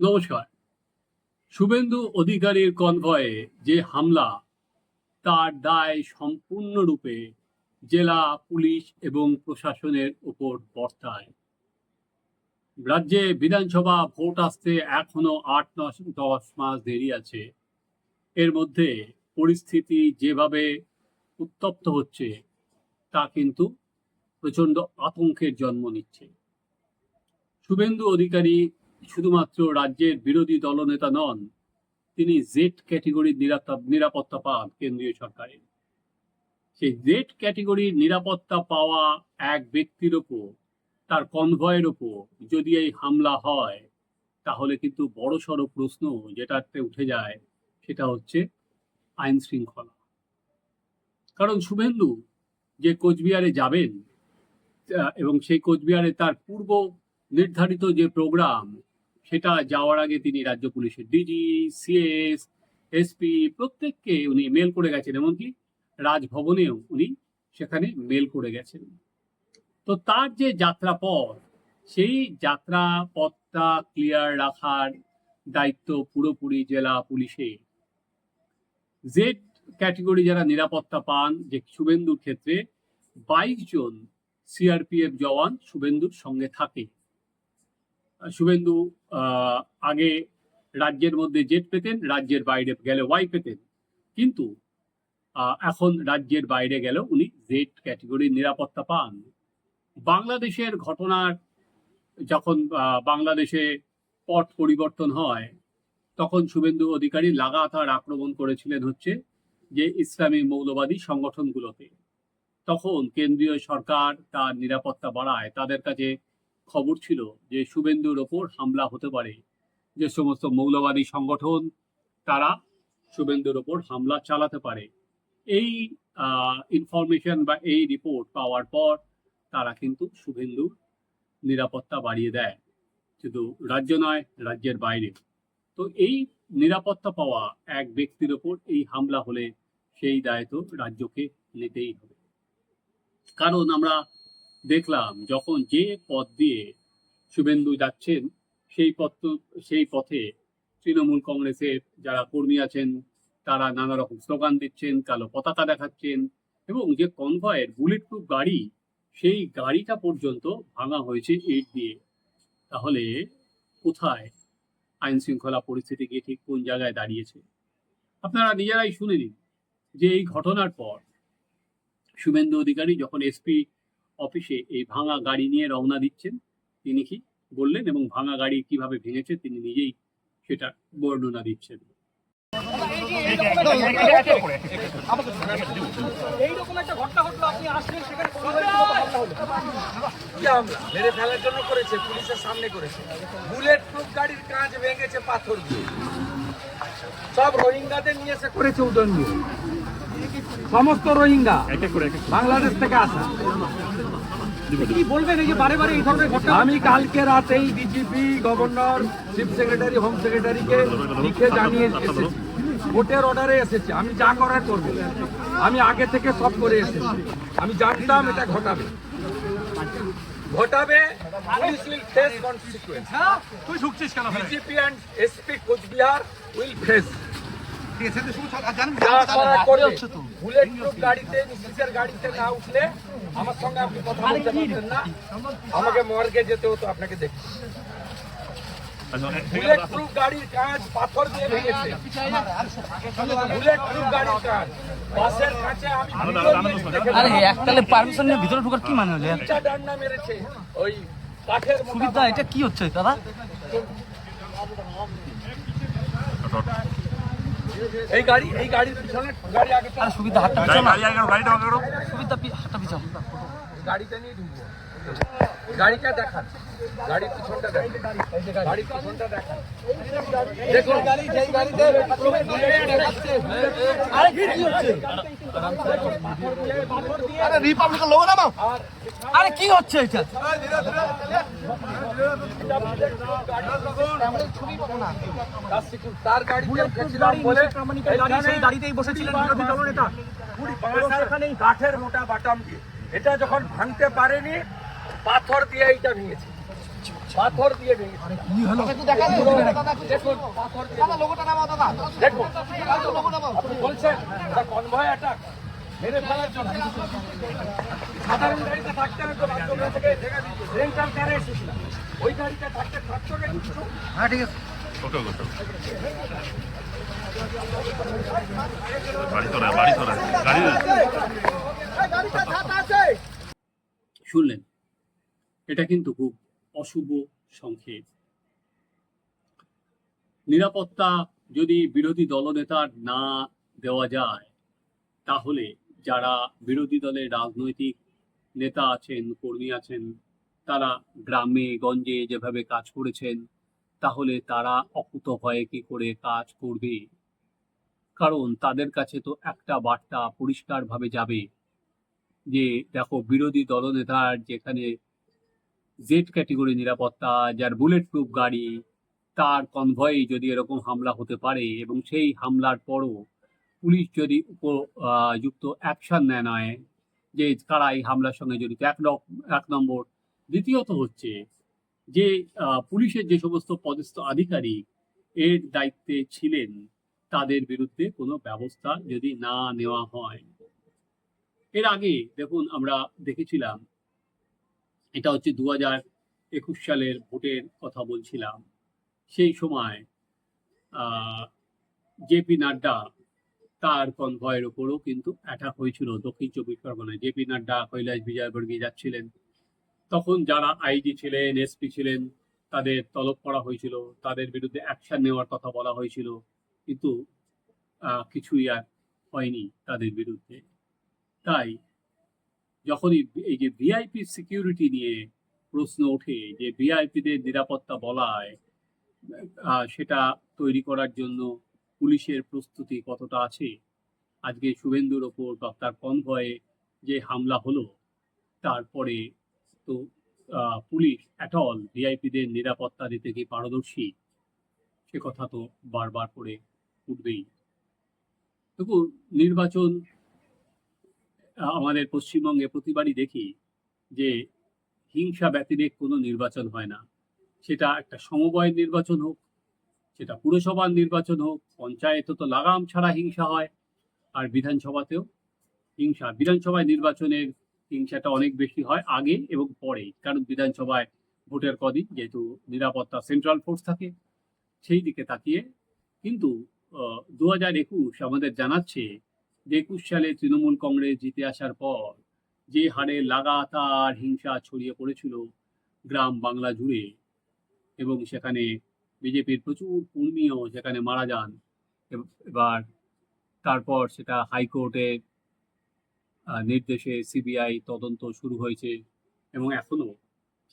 নমস্কার। শুভেন্দু অধিকারীর কনভয়ে যে হামলা, তার দায় সম্পূর্ণরূপে জেলা পুলিশ এবং প্রশাসনের উপর বর্তায়। রাজ্যে বিধানসভা ভোট আসতে এখনও আট দশ মাস দেরি আছে। এর মধ্যে পরিস্থিতি যেভাবে উত্তপ্ত হচ্ছে, তা কিন্তু প্রচণ্ড আতঙ্কের জন্ম নিচ্ছে। শুভেন্দু অধিকারী শুধুমাত্র রাজ্যের বিরোধী দলনেতা নন, তিনি জেড ক্যাটেগরির নিরাপত্তা পান কেন্দ্রীয় সরকারের। সেই জেড ক্যাটেগরির নিরাপত্তা পাওয়া এক ব্যক্তির ওপর, তার কনভয়ের ওপর যদি এই হামলা হয়, তাহলে কিন্তু বড় বড়সড় প্রশ্ন যেটাতে উঠে যায়, সেটা হচ্ছে আইন শৃঙ্খলা। কারণ শুভেন্দু যে কোচবিহারে যাবেন এবং সেই কোচবিহারে তার পূর্ব নির্ধারিত যে প্রোগ্রাম সেটা যাওয়ার আগে তিনি রাজ্য পুলিশের ডিজি সিএস এসপি প্রত্যেককে উনি মেল করে গেছেন, এমনকি রাজভবনেও উনি সেখানে মেল করে গেছেন। তো তার যে যাত্রা পথ সেই যাত্রা পথটা ক্লিয়ার রাখার দায়িত্ব পুরোপুরি জেলা পুলিশে। জেড ক্যাটেগরি যারা নিরাপত্তা পান, যে শুভেন্দুর ক্ষেত্রে বাইশ জন সিআরপিএফ জওয়ান শুভেন্দুর সঙ্গে থাকে। শুভেন্দু আগে রাজ্যের মধ্যে জেট পেতেন, রাজ্যের বাইরে গেলে ওয়াই পেতেন। কিন্তু এখন রাজ্যের বাইরে গেলেও উনি জেড ক্যাটেগরির নিরাপত্তা পান। বাংলাদেশের ঘটনার যখন বাংলাদেশে পট পরিবর্তন হয়, তখন শুভেন্দু অধিকারী লাগাতার আক্রমণ করেছিলেন হচ্ছে যে ইসলামী মৌলবাদী সংগঠনগুলোতে। তখন কেন্দ্রীয় সরকার তার নিরাপত্তা বাড়ায়, তাদের কাছে খবর ছিল যে শুভেন্দুর ওপর হামলা হতে পারে। যে সমস্ত মৌলবাদী সংগঠন, তারা শুভেন্দুর ওপর হামলা চালাতে পারে। এই ইনফরমেশন বা এই রিপোর্ট পাওয়ার পর তারা কিন্তু শুভেন্দুর নিরাপত্তা বাড়িয়ে দেয়। শুধু রাজ্য নয়, রাজ্যের বাইরে। তো এই নিরাপত্তা পাওয়া এক ব্যক্তির ওপর এই হামলা হলে সেই দায় তো রাজ্যকে নিতেই হবে। কারণ আমরা দেখলাম যখন যে পথ দিয়ে শুভেন্দু যাচ্ছেন, সেই পথ, সেই পথে তৃণমূল কংগ্রেসের যারা কর্মী আছেন, তারা নানা রকম স্লোগান দিচ্ছেন, কালো পতাকা দেখাচ্ছেন এবং যে কনভয়ের বুলেট প্রুফ গাড়ি, সেই গাড়িটা পর্যন্ত ভাঙা হয়েছে ইট দিয়ে। তাহলে কোথায় আইন শৃঙ্খলা পরিস্থিতি গিয়ে ঠিক কোন জায়গায় দাঁড়িয়েছে? আপনারা নিজেরাই শুনে নিন যে এই ঘটনার পর শুভেন্দু অধিকারী যখন এসপি অফিসে এই ভাঙা গাড়ি নিয়ে রওনা দিচ্ছেন। তিনি কি বললেন এবং ভাঙা গাড়ি কীভাবে ভেঙেছে তিনি নিজেই সেটা বর্ণনা দিচ্ছেন। এইরকম একটা ঘটনা ঘটলো আপনি আসলেন সেখানে কোনো ধরনের কোনো হামলা হলো কি হামলা মেরে ফেলার জন্য করেছে পুলিশের সামনে করেছে। বুলেট প্রুফ গাড়ির কাঁচ ভেঙেছে পাথর দিয়ে। সব রোহিঙ্গাদের নিয়ে এসে করেছে সমস্ত রোহিঙ্গা বাংলাদেশ থেকে আসা। আমি কালকে রাতেই DGP governor chief secretary home সেক্রেটারিকে লিখে জানিয়ে এসেছি। ভোটের অর্ডারে এসেছে। আমি যা করার করব। আমি আগে থেকে সব করে এসেছি। আমি জানতাম এটা ঘটাবে। ঘটাবে পুলিশ উইল ফেস কনসিকুয়েন্স হ্যাঁ? তুই ঢুকছিস কেন? DGP and SP Cooch Behar will face যা আচ্ছা, করার করবে বুলেট প্রুফ গাড়িতে নিশ্চিতের গাড়িতে না উঠলে আমার সঙ্গে আপনি কথা বলতে পারতেন না। আমাকে মর্গে যেতে হতো আপনাকে দেখতে। বুলেট প্রুফ গাড়ির কাঁচ পাথর দিয়ে ভেঙেছে বুলেট প্রুফ গাড়ির কাঁচ বাসের কাছে আমি ভিডিও নিয়ে দেখে আরে এককালে পারমিশন নিয়ে ভিতরে ঢোকার কি মানে হলো? এর? ডান্ডা মেরেছে ওই কাঠের সুবিধা এটা কি হচ্ছে দাদা? এই গাড়ি এই গাড়ির পিছনে গাড়ি আগে আরে সুবিধা হাতটা পিছাও না। সুবিধা হাতটা পিছাও। গাড়িতে নিয়ে ঢুকবো। গাড়িটা দেখান। গাড়ির পিছনটা দেখান। গাড়ির পিছনটা দেখান। দেখুন গাড়ি যেই গাড়িতে আরে কি কি হচ্ছে? আরে রিপাবলিকের লোগো নামাও আরে কি হচ্ছে এটা? তার গাড়িতে বলে সেই গাড়িতেই বসেছিলেন বিরোধী দলনেতা কাঠের মোটা বাটাম দিয়ে। এটা যখন ভাঙতে পারেনি পাথর দিয়ে এইটা ভেঙেছে। পাথর দিয়ে ভেঙেছে। দেখুন পাথর দিয়ে দাদা নামাও দাদা। দেখুন। আপনি বলছেন এটা কনভয় অ্যাটাক মেরে ফেলার জন্য। সাধারণ গাড়িতে থাকতে তো থেকে রেন্টাল কারে এসেছিলাম ওই গাড়িতে থাকতে শুনলেন? এটা কিন্তু খুব অশুভ সংকেত। নিরাপত্তা যদি বিরোধী দলনেতার না দেওয়া যায়, তাহলে যারা বিরোধী দলের রাজনৈতিক নেতা আছেন, কর্মী আছেন, তারা গ্রামে, গঞ্জে যেভাবে কাজ করেছেন, তাহলে তারা অকুত ভয়ে কি করে কাজ করবে? কারণ তাদের কাছে তো একটা বার্তা পরিষ্কারভাবে যাবে যে, দেখো, বিরোধী দলনেতার যেখানে জেড ক্যাটেগরি নিরাপত্তা, যার বুলেট প্রুফ গাড়ি, তার কনভয়ে যদি এরকম হামলা হতে পারে এবং সেই হামলার পরও পুলিশ যদি উপযুক্ত অ্যাকশন নেয় নয় যে কারা এই হামলার সঙ্গে জড়িত, এক এক নম্বর। দ্বিতীয়ত হচ্ছে যে পুলিশের যে সমস্ত পদস্থ আধিকারিক এর দায়িত্বে ছিলেন, তাদের বিরুদ্ধে কোনো ব্যবস্থা যদি না নেওয়া হয়। এর আগে দেখুন, আমরা দেখেছিলাম এটা হচ্ছে দু হাজার একুশ সালের ভোটের কথা বলছিলাম। সেই সময় জেপি নাড্ডা তার কনভয়ের ওপরও কিন্তু অ্যাটাক হয়েছিল। দক্ষিণ চব্বিশ পরগনায় জেপি নাড্ডা, কৈলাস বিজয়বর্গী যাচ্ছিলেন। তখন যারা আইজি ছিলেন এসপি ছিলেন, তাদের তলব করা হয়েছিল। তাদের বিরুদ্ধে অ্যাকশন নেওয়ার কথা বলা হয়েছিল। কিন্তু কিছুই আর হয়নি তাদের বিরুদ্ধে। তাই যখনই এই যে ভিআইপি সিকিউরিটি নিয়ে প্রশ্ন ওঠে যে ভিআইপিদের নিরাপত্তা বলায় সেটা তৈরি করার জন্য পুলিশের প্রস্তুতি কতটা আছে? আজকে শুভেন্দুর ওপর বা তার কনভয়ে যে হামলা হলো, তারপরে তো পুলিশ অ্যাট অল ভিআইপিদের নিরাপত্তা দিতে কি পারদর্শী? সে কথা তো বারবার করে উঠবেই। দেখুন, নির্বাচন আমাদের পশ্চিমবঙ্গে প্রতিবারই দেখি যে হিংসা ব্যতিরেক কোনো নির্বাচন হয় না। সেটা একটা সমবায় নির্বাচন হোক, সেটা পুরসভার নির্বাচন হোক, পঞ্চায়েতে তো লাগাম ছাড়া হিংসা হয়, আর বিধানসভাতেও হিংসা। বিধানসভায় নির্বাচনের হিংসাটা অনেক বেশি হয় আগে এবং পরে, কারণ বিধানসভায় ভোটের কদিন যেহেতু নিরাপত্তা সেন্ট্রাল ফোর্স থাকে, সেই দিকে তাকিয়ে। কিন্তু দু হাজার একুশ আমাদের জানাচ্ছে যে একুশ সালে তৃণমূল কংগ্রেস জিতে আসার পর যে হারে লাগাতার হিংসা ছড়িয়ে পড়েছিল গ্রাম বাংলা জুড়ে এবং সেখানে বিজেপির প্রচুর কর্মীও সেখানে মারা যান এবার তারপর সেটা হাইকোর্টের নির্দেশে সিবিআই তদন্ত শুরু হয়েছে এবং এখনও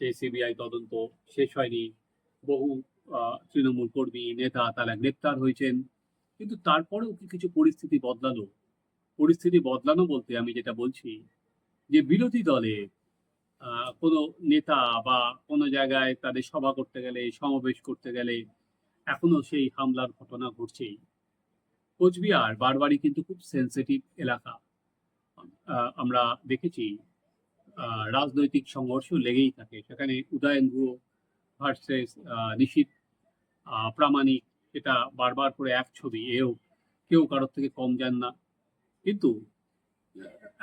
সেই সিবিআই তদন্ত শেষ হয়নি। বহু তৃণমূল কর্মী, নেতা তারা গ্রেপ্তার হয়েছেন। কিন্তু তারপরেও কি কিছু পরিস্থিতি বদলালো পরিস্থিতি বদলানো বলতে আমি যেটা বলছি যে বিরোধী দলে কোনো নেতা বা কোনো জায়গায় তাদের সভা করতে গেলে, সমাবেশ করতে গেলে এখনও সেই হামলার ঘটনা ঘটছেই। কোচবিহার, বারবারই কিন্তু খুব সেন্সিটিভ এলাকা। আমরা দেখেছি রাজনৈতিক সংঘর্ষ লেগেই থাকে। সেখানে উদয়ন গুহ ভার্সেস নিশীত প্রামাণিক, এটা বারবার করে এক ছবি। এও কেউ কারোর থেকে কম যান না। কিন্তু,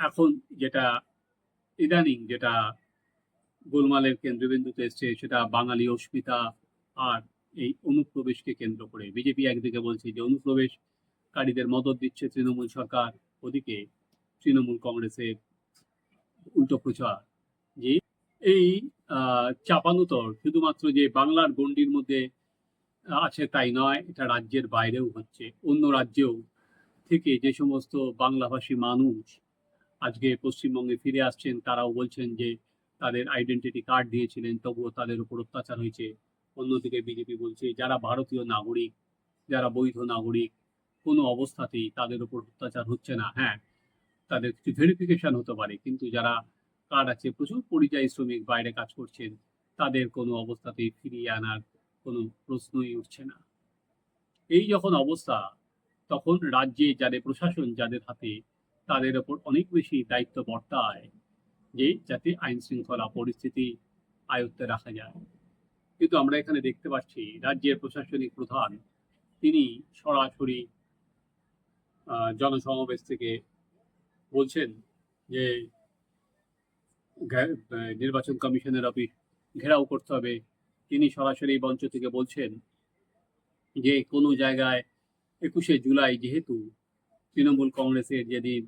এখন যেটা ইদানিং যেটা গোলমালের কেন্দ্রবিন্দুতে এসছে সেটা বাঙালি অস্মিতা আর এই অনুপ্রবেশকে কেন্দ্র করে। বিজেপি একদিকে বলছে যে অনুপ্রবেশকারীদের মদত দিচ্ছে তৃণমূল সরকার, ওদিকে তৃণমূল কংগ্রেসের উল্টো প্রচার। যে এই চাপানুতর শুধুমাত্র যে বাংলার গণ্ডির মধ্যে আছে তাই নয়, এটা রাজ্যের বাইরেও হচ্ছে। অন্য রাজ্যেও থেকে যে সমস্ত বাংলাভাষী মানুষ আজকে পশ্চিমবঙ্গে ফিরে আসছেন, তারাও বলছেন যে তাদের আইডেন্টিটি কার্ড দিয়েছিলেন, তবুও তাদের উপর অত্যাচার হয়েছে। অন্যদিকে বিজেপি বলছে, যারা ভারতীয় নাগরিক, যারা বৈধ নাগরিক, কোনো অবস্থাতেই তাদের উপর অত্যাচার হচ্ছে না। হ্যাঁ তাদের কিছু ভেরিফিকেশন হতে পারে, কিন্তু যারা কার্ড আছে, প্রচুর পরিযায়ী শ্রমিক বাইরে কাজ করছেন, তাদের কোনো অবস্থাতেই ফিরিয়ে আনার কোনো প্রশ্নই উঠছে না। এই যখন অবস্থা তখন রাজ্যে যাদের প্রশাসন, যাদের হাতে তাদের ওপর অনেক বেশি দায়িত্ব বর্তায় যে যাতে আইন শৃঙ্খলা পরিস্থিতি আয়ত্তে রাখা যায়। কিন্তু আমরা এখানে দেখতে পাচ্ছি রাজ্যের প্রশাসনিক প্রধান তিনি সরাসরি জনসমাবেশ থেকে বলছেন যে নির্বাচন কমিশনের অফিস ঘেরাও করতে হবে। তিনি সরাসরি মঞ্চ থেকে বলছেন যে কোনো জায়গায় একুশে জুলাই যেহেতু তৃণমূল কংগ্রেসের যেদিন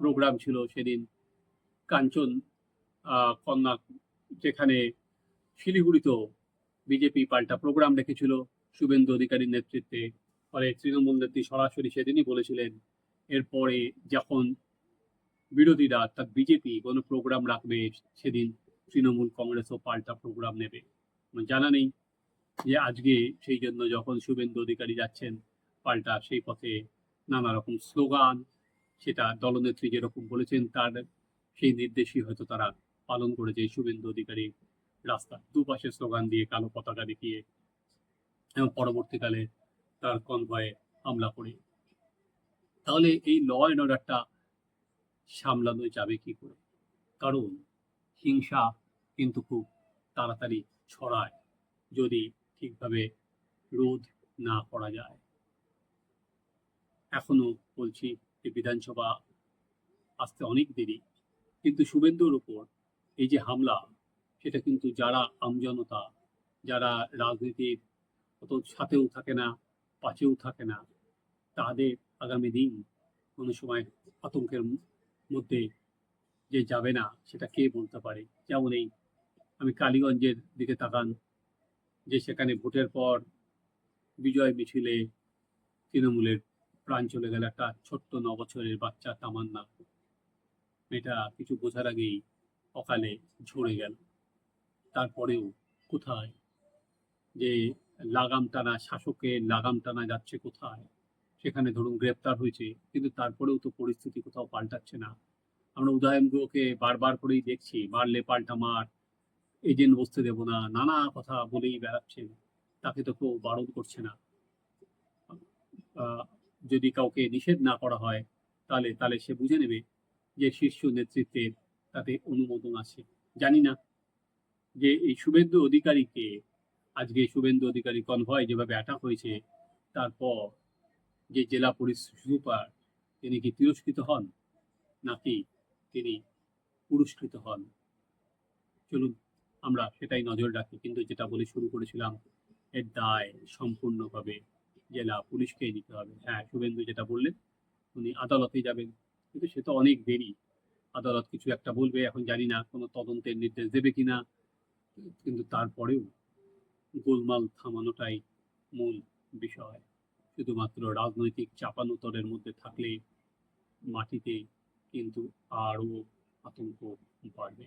প্রোগ্রাম ছিল সেদিন কাঞ্চন কন্যা যেখানে শিলিগুড়িতেও বিজেপি পাল্টা প্রোগ্রাম রেখেছিল, শুভেন্দু অধিকারীর নেতৃত্বে, ফলে তৃণমূল নেত্রী সরাসরি সেদিনই বলেছিলেন, এরপরে যখন বিরোধীরা অর্থাৎ বিজেপি কোনো প্রোগ্রাম রাখবে, সেদিন তৃণমূল কংগ্রেসও পাল্টা প্রোগ্রাম নেবে। জানা নেই। যে আজকে সেই জন্য যখন শুভেন্দু অধিকারী যাচ্ছেন পাল্টা সেই পথে নানা রকম স্লোগান, সেটা দলনেত্রী যেরকম বলেছেন তার সেই নির্দেশই হয়তো তারা পালন করেছে শুভেন্দু অধিকারী রাস্তা দুপাশে স্লোগান দিয়ে কালো পতাকা দেখিয়ে এবং পরবর্তীকালে তার কনভয়ে হামলা করে। তাহলে এই ল অ্যান্ড অর্ডারটা সামলানো যাবে কি করে? কারণ হিংসা কিন্তু খুব তাড়াতাড়ি ছড়ায়। যদি ঠিকভাবে রোধ না করা যায়। এখনও বলছি যে বিধানসভা আসতে অনেক দেরি, কিন্তু শুভেন্দুর উপর এই যে হামলা, সেটা কিন্তু যারা আমজনতা, যারা রাজনীতির অত সাথেও থাকে না পাশেও থাকে না, তাদের আগামী দিন কোনো সময় আতঙ্কের মধ্যে যে যাবে না, সেটা কে বলতে পারে? যেমন এই আমি কালীগঞ্জের দিকে তাকান যে সেখানে ভোটের পর বিজয় মিছিলে তৃণমূলের প্রাণ চলে গেল একটা ছোট্ট ন বছরের বাচ্চা তামান্না। এটা কিছু বোঝার আগেই অকালে ঝরে গেল। তারপরেও কোথায়? যে লাগাম টানা শাসকের লাগাম টানা যাচ্ছে কোথায়? সেখানে ধরুন গ্রেপ্তার হয়েছে, কিন্তু তারপরেও তো পরিস্থিতি কোথাও পাল্টাচ্ছে না। আমরা উদয়নগুলোকে বারবার করেই দেখছি, মারলে পাল্টা মার এজেন্ট বসতে দেবো না, নানা কথা বলেই বেড়াচ্ছেন তাকে তো কেউ বারণ করছে না। যদি কাউকে নিষেধ না করা হয়, তাহলে তাহলে সে বুঝে নেবে যে শীর্ষ নেতৃত্বের তাতে অনুমোদন আছে। জানি না যে এই শুভেন্দু অধিকারীকে, আজকে শুভেন্দু অধিকারী কনভয় যেভাবে অ্যাটাক হয়েছে, তারপর যে জেলা পুলিশ সুপার, তিনি কি তিরস্কৃত হন? নাকি তিনি পুরস্কৃত হন? চলুন। আমরা সেটাই নজর রাখি। কিন্তু যেটা বলে শুরু করেছিলাম এর দায় সম্পূর্ণভাবে জেলা পুলিশকে নিতে হবে। হ্যাঁ শুভেন্দু যেটা বললেন, উনি আদালতে যাবেন। কিন্তু সে তো অনেক দেরি। আদালত কিছু একটা বলবে, এখন জানি না কোনো তদন্তের নির্দেশ দেবে কিনা। কিন্তু তারপরেও গোলমাল থামানোটাই মূল বিষয়। শুধুমাত্র রাজনৈতিক চাপানোতরের মধ্যে থাকলে মাটিতে কিন্তু আরও আতঙ্ক বাড়বে।